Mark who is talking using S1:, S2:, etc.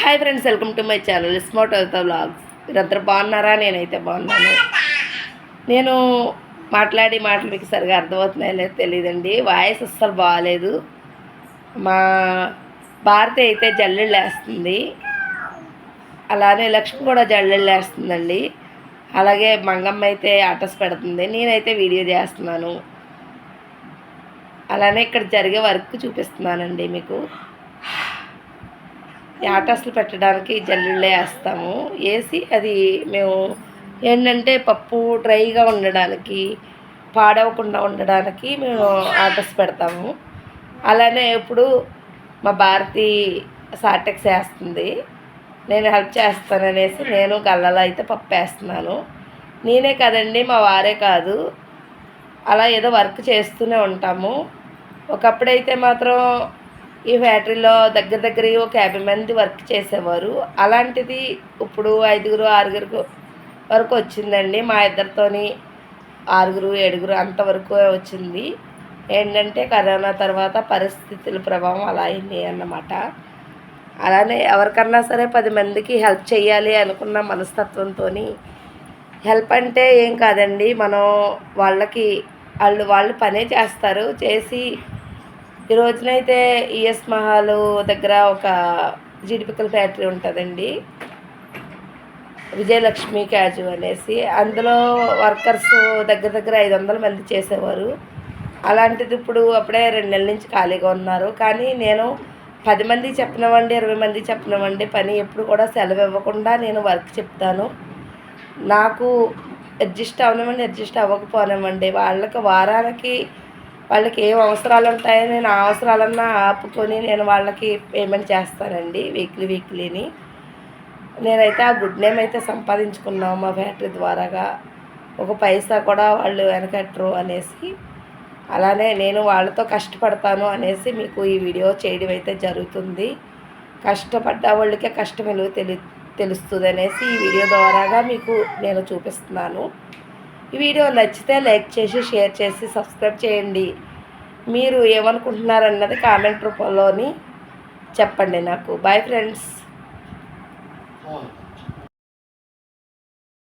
S1: Hi friends welcome to my channel smart అవుతా blogs మీరందరూ బాగున్నారా? నేనైతే బాగున్నాను. నేను మాట్లాడి మాటలు మీకు సరిగా అర్థమవుతున్నాయో లేదో తెలియదండి వాయిస్ అస్సలు బాగాలేదు మా భారతి అయితే జల్లెళ్ళు వేస్తుంది అలానే లక్ష్మి కూడా జల్లెళ్ళు వేస్తుందండి అలాగే మంగమ్మ అయితే ఆటస్ పెడుతుంది. నేనైతే వీడియో చేస్తున్నాను. అలానే ఇక్కడ జరిగే వర్క్ చూపిస్తున్నానండి మీకు. ఆటస్లు పెట్టడానికి జల్లుళ్ళే వేస్తాము. వేసి అది మేము ఏంటంటే పప్పు డ్రైగా ఉండడానికి పాడవకుండా ఉండడానికి మేము ఆటస్ పెడతాము. అలానే ఇప్పుడు మా భారతి సాటెక్స్ వేస్తుంది. నేను హెల్ప్ చేస్తాననేసి నేను గల్లలో అయితే పప్పు వేస్తున్నాను. నేనే కదండి మా వారే కాదు. అలా ఏదో వర్క్ చేస్తూనే ఉంటాము. ఒకప్పుడైతే మాత్రం ఈ ఫ్యాక్టరీలో దగ్గర దగ్గర ఒక యాభై మంది వర్క్ చేసేవారు. అలాంటిది ఇప్పుడు ఐదుగురు ఆరుగురు వరకు వచ్చిందండి. మా ఇద్దరితోని ఆరుగురు ఏడుగురు అంతవరకు వచ్చింది. ఏంటంటే కరోనా తర్వాత పరిస్థితుల ప్రభావం అలా అయింది అన్నమాట. అలానే ఎవరికన్నా సరే పది మందికి హెల్ప్ చేయాలి అనుకున్న మనస్తత్వంతో హెల్ప్ అంటే ఏం కాదండి. మనం వాళ్ళకి వాళ్ళు వాళ్ళు పనే చేస్తారు. చేసి ఈ రోజునైతే ఈఎస్ మహాలు దగ్గర ఒక జీడిపిక్కల ఫ్యాక్టరీ ఉంటుందండి. విజయలక్ష్మి క్యాజు అనేసి. అందులో వర్కర్స్ దగ్గర దగ్గర ఐదు వందల మంది చేసేవారు. అలాంటిది ఇప్పుడు అప్పుడే రెండు నెలల నుంచి ఖాళీగా ఉన్నారు. కానీ నేను పది మంది చెప్పినవండి ఇరవై మంది చెప్పినవండి. పని ఎప్పుడు కూడా సెలవు ఇవ్వకుండా నేను వర్క్ చెప్తాను. నాకు అడ్జస్ట్ అవనివ్వండి అడ్జస్ట్ అవ్వకపోనివ్వండి. వాళ్ళకి వారానికి వాళ్ళకి ఏం అవసరాలు ఉంటాయో నేను ఆ అవసరాలన్నా ఆపుకొని నేను వాళ్ళకి పేమెంట్ చేస్తానండి వీక్లీ వీక్లీని నేనైతే ఆ గుడ్ నేమ్ అయితే సంపాదించుకున్నాము మా ఫ్యాక్టరీ ద్వారాగా. ఒక పైసా కూడా వాళ్ళు వెనకట్టరు అనేసి. అలానే నేను వాళ్ళతో కష్టపడతాను అనేసి మీకు ఈ వీడియో చేయడం అయితే జరుగుతుంది. కష్టపడ్డ వాళ్ళకే కష్టం విలువ తెలి తెలుస్తుంది అనేసి ఈ వీడియో ద్వారాగా మీకు నేను చూపిస్తున్నాను. వీడియో నచ్చితే లైక్ చేసి షేర్ చేసి సబ్స్క్రైబ్ చేయండి. మీరు ఏమనుకుంటున్నారన్నది కామెంట్ రూపంలోని చెప్పండి నాకు. Bye friends